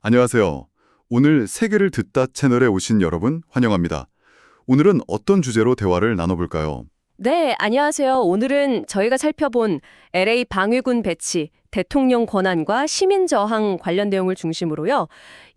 안녕하세요. 오늘 세계를 듣다 채널에 오신 여러분 환영합니다. 오늘은 어떤 주제로 대화를 나눠볼까요? 네, 안녕하세요. 오늘은 저희가 살펴본 LA 방위군 배치, 대통령 권한과 시민 저항 관련 내용을 중심으로요.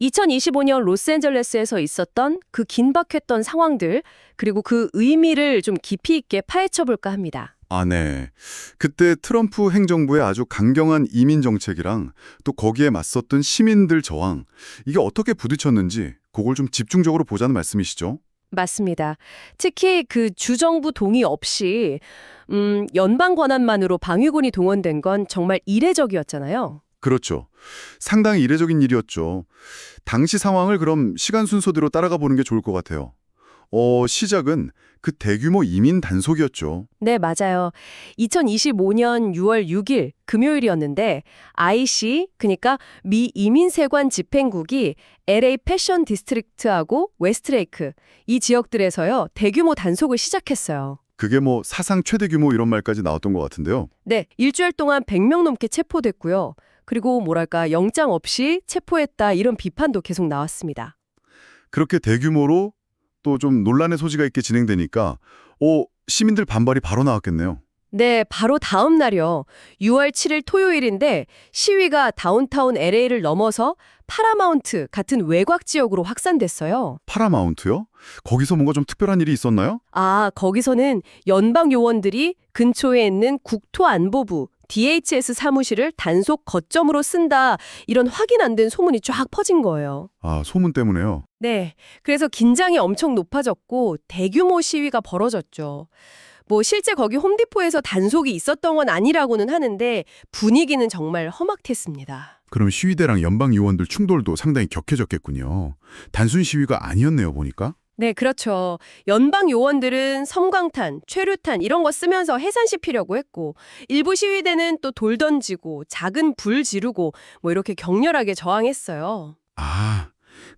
2025년 로스앤젤레스에서 있었던 그 긴박했던 상황들, 그리고 그 의미를 좀 깊이 있게 파헤쳐 볼까 합니다. 아, 네. 그때 트럼프 행정부의 아주 강경한 이민 정책이랑 또 거기에 맞섰던 시민들 저항, 이게 어떻게 부딪혔는지 그걸 좀 집중적으로 보자는 말씀이시죠? 맞습니다. 특히 그 주정부 동의 없이 음, 연방 권한만으로 방위군이 동원된 건 정말 이례적이었잖아요. 그렇죠. 상당히 이례적인 일이었죠. 당시 상황을 그럼 시간 순서대로 따라가 보는 게 좋을 것 같아요. 어, 시작은 그 대규모 이민 단속이었죠. 네, 맞아요. 2025년 6월 6일 금요일이었는데 IC, 그러니까 미 이민세관 집행국이 LA 패션 디스트릭트하고 웨스트레이크 이 지역들에서요. 대규모 단속을 시작했어요. 그게 뭐 사상 최대 규모 이런 말까지 나왔던 것 같은데요. 네, 일주일 동안 100명 넘게 체포됐고요. 그리고 뭐랄까 영장 없이 체포했다 이런 비판도 계속 나왔습니다. 그렇게 대규모로 또 좀 논란의 소지가 있게 진행되니까 어, 시민들 반발이 바로 나왔겠네요. 네, 바로 다음 날이요. 6월 7일 토요일인데 시위가 다운타운 LA를 넘어서 파라마운트 같은 외곽 지역으로 확산됐어요. 파라마운트요? 거기서 뭔가 좀 특별한 일이 있었나요? 아, 거기서는 연방 요원들이 근처에 있는 국토안보부 DHS 사무실을 단속 거점으로 쓴다. 이런 확인 안 된 소문이 쫙 퍼진 거예요. 아, 소문 때문에요. 네. 그래서 긴장이 엄청 높아졌고 대규모 시위가 벌어졌죠. 뭐 실제 거기 홈디포에서 단속이 있었던 건 아니라고는 하는데 분위기는 정말 험악했습니다. 그럼 시위대랑 연방 요원들 충돌도 상당히 격해졌겠군요. 단순 시위가 아니었네요, 보니까. 네, 그렇죠. 연방 요원들은 섬광탄, 최루탄 이런 거 쓰면서 해산시키려고 했고 일부 시위대는 또 돌 던지고 작은 불 지르고 뭐 이렇게 격렬하게 저항했어요. 아,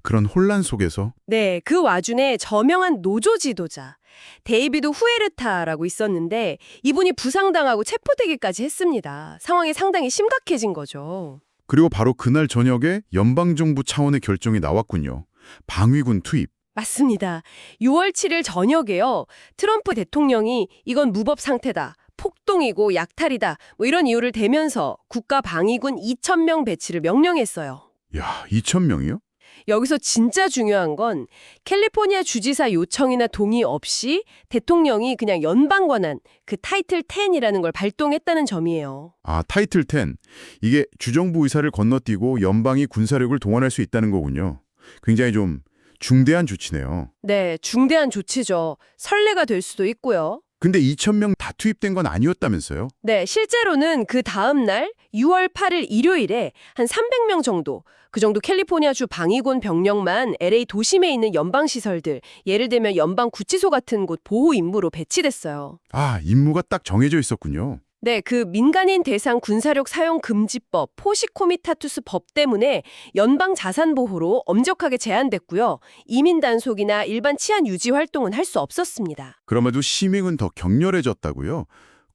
그런 혼란 속에서 네, 그 와중에 저명한 노조 지도자 데이비드 후에르타라고 있었는데 이분이 부상당하고 체포되기까지 했습니다. 상황이 상당히 심각해진 거죠. 그리고 바로 그날 저녁에 연방정부 차원의 결정이 나왔군요. 방위군 투입. 맞습니다. 6월 7일 저녁에요. 트럼프 대통령이 이건 무법 상태다. 폭동이고 약탈이다. 뭐 이런 이유를 대면서 국가 방위군 2,000명 배치를 명령했어요. 야, 2,000명이요? 여기서 진짜 중요한 건 캘리포니아 주지사 요청이나 동의 없이 대통령이 그냥 연방 권한 그 타이틀 10이라는 걸 발동했다는 점이에요. 아, 타이틀 10. 이게 주정부 의사를 건너뛰고 연방이 군사력을 동원할 수 있다는 거군요. 굉장히 좀 중대한 조치네요. 네, 중대한 조치죠. 선례가 될 수도 있고요. 근데 2,000명 다 투입된 건 아니었다면서요? 네, 실제로는 그 다음 날 6월 8일 일요일에 한 300명 정도, 그 정도 캘리포니아주 방위군 병력만 LA 도심에 있는 연방 시설들, 예를 들면 연방 구치소 같은 곳 보호 임무로 배치됐어요. 아, 임무가 딱 정해져 있었군요. 네, 그 민간인 대상 군사력 사용 금지법, 포시코미타투스 법 때문에 연방 자산 보호로 엄격하게 제한됐고요. 이민 단속이나 일반 치안 유지 활동은 할 수 없었습니다. 그럼에도 시민은 더 격렬해졌다고요?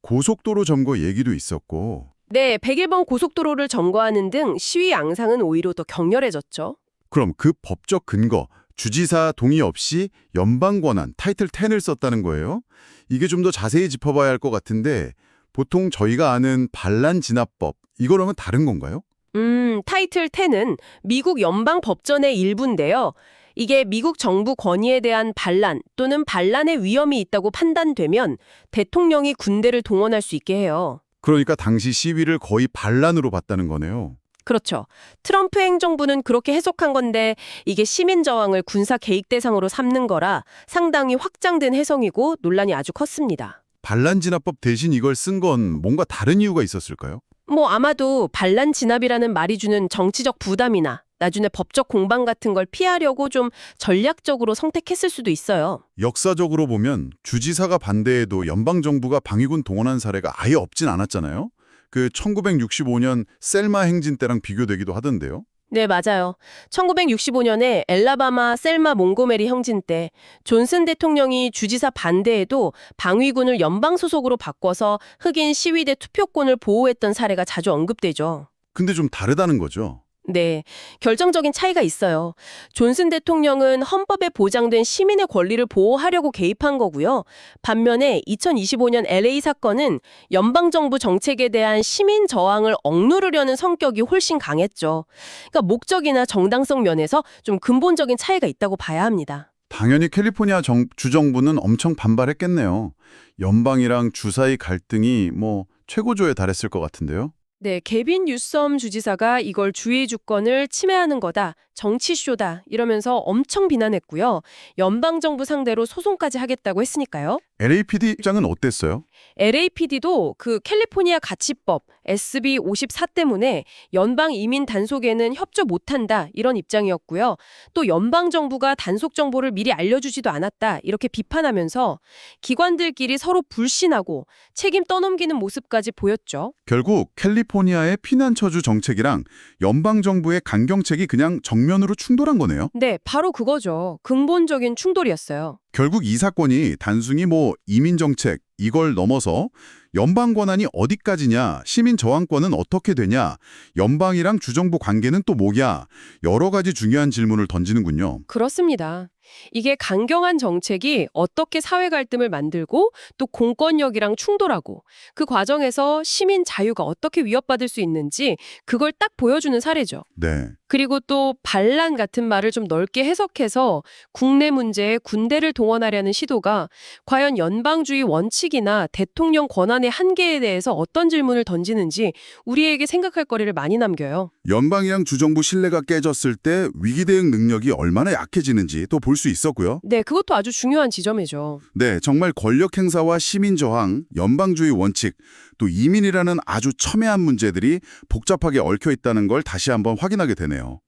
고속도로 점거 얘기도 있었고. 네, 101번 고속도로를 점거하는 등 시위 양상은 오히려 더 격렬해졌죠. 그럼 그 법적 근거, 주지사 동의 없이 연방 권한 타이틀 10을 썼다는 거예요? 이게 좀 더 자세히 짚어봐야 할 것 같은데 보통 저희가 아는 반란 진압법 이거랑은 다른 건가요? 음, 타이틀 10은 미국 연방 법전의 일부인데요. 이게 미국 정부 권위에 대한 반란 또는 반란의 위험이 있다고 판단되면 대통령이 군대를 동원할 수 있게 해요. 그러니까 당시 시위를 거의 반란으로 봤다는 거네요. 그렇죠. 트럼프 행정부는 그렇게 해석한 건데 이게 시민 저항을 군사 개입 대상으로 삼는 거라 상당히 확장된 해석이고 논란이 아주 컸습니다. 반란 진압법 대신 이걸 쓴 건 뭔가 다른 이유가 있었을까요? 뭐 아마도 반란 진압이라는 말이 주는 정치적 부담이나 나중에 법적 공방 같은 걸 피하려고 좀 전략적으로 선택했을 수도 있어요. 역사적으로 보면 주지사가 반대해도 연방정부가 방위군 동원한 사례가 아예 없진 않았잖아요. 그 1965년 셀마 행진 때랑 비교되기도 하던데요. 네, 맞아요. 1965년에 엘라바마 셀마 몽고메리 형진 때 존슨 대통령이 주지사 반대에도 방위군을 연방 소속으로 바꿔서 흑인 시위대 투표권을 보호했던 사례가 자주 언급되죠. 근데 좀 다르다는 거죠. 네, 결정적인 차이가 있어요. 존슨 대통령은 헌법에 보장된 시민의 권리를 보호하려고 개입한 거고요. 반면에 2025년 LA 사건은 연방정부 정책에 대한 시민 저항을 억누르려는 성격이 훨씬 강했죠. 그러니까 목적이나 정당성 면에서 좀 근본적인 차이가 있다고 봐야 합니다. 당연히 캘리포니아 정- 주정부는 엄청 반발했겠네요. 연방이랑 주 사이 갈등이 뭐 최고조에 달했을 것 같은데요. 네, 개빈 뉴섬 주지사가 이걸 주의 주권을 침해하는 거다, 정치쇼다 이러면서 엄청 비난했고요. 연방정부 상대로 소송까지 하겠다고 했으니까요. LAPD 입장은 어땠어요? LAPD도 그 캘리포니아 가치법 SB 54 때문에 연방 이민 단속에는 협조 못한다 이런 입장이었고요. 또 연방 정부가 단속 정보를 미리 알려주지도 않았다 이렇게 비판하면서 기관들끼리 서로 불신하고 책임 떠넘기는 모습까지 보였죠. 결국 캘리포니아의 피난처주 정책이랑 연방 정부의 강경책이 그냥 정면으로 충돌한 거네요. 네, 바로 그거죠. 근본적인 충돌이었어요. 결국 이 사건이 단순히 뭐 이민 정책 이걸 넘어서 연방 권한이 어디까지냐, 시민 저항권은 어떻게 되냐, 연방이랑 주정부 관계는 또 뭐냐, 여러 가지 중요한 질문을 던지는군요. 그렇습니다. 이게 강경한 정책이 어떻게 사회 갈등을 만들고 또 공권력이랑 충돌하고 그 과정에서 시민 자유가 어떻게 위협받을 수 있는지 그걸 딱 보여주는 사례죠. 네. 그리고 또 반란 같은 말을 좀 넓게 해석해서 국내 문제에 군대를 동원하려는 시도가 과연 연방주의 원칙이나 대통령 권한의 한계에 대해서 어떤 질문을 던지는지 우리에게 생각할 거리를 많이 남겨요. 연방이랑 주정부 신뢰가 깨졌을 때 위기 대응 능력이 얼마나 약해지는지 또 볼수 있었고요. 네, 그것도 아주 중요한 지점이죠. 네, 정말 권력 행사와 시민 저항, 연방주의 원칙, 또 이민이라는 아주 첨예한 문제들이 복잡하게 얽혀 있다는 걸 다시 한번 확인하게 되네요.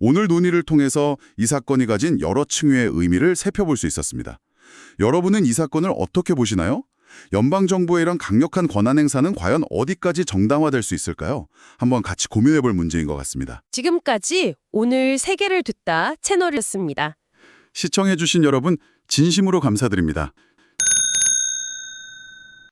오늘 논의를 통해서 이 사건이 가진 여러 층위의 의미를 살펴볼 수 있었습니다. 여러분은 이 사건을 어떻게 보시나요? 연방정부의 이런 강력한 권한 행사는 과연 어디까지 정당화될 수 있을까요? 한번 같이 고민해 볼 문제인 것 같습니다. 지금까지 오늘 세계를 듣다 채널이었습니다. 시청해 주신 여러분 진심으로 감사드립니다.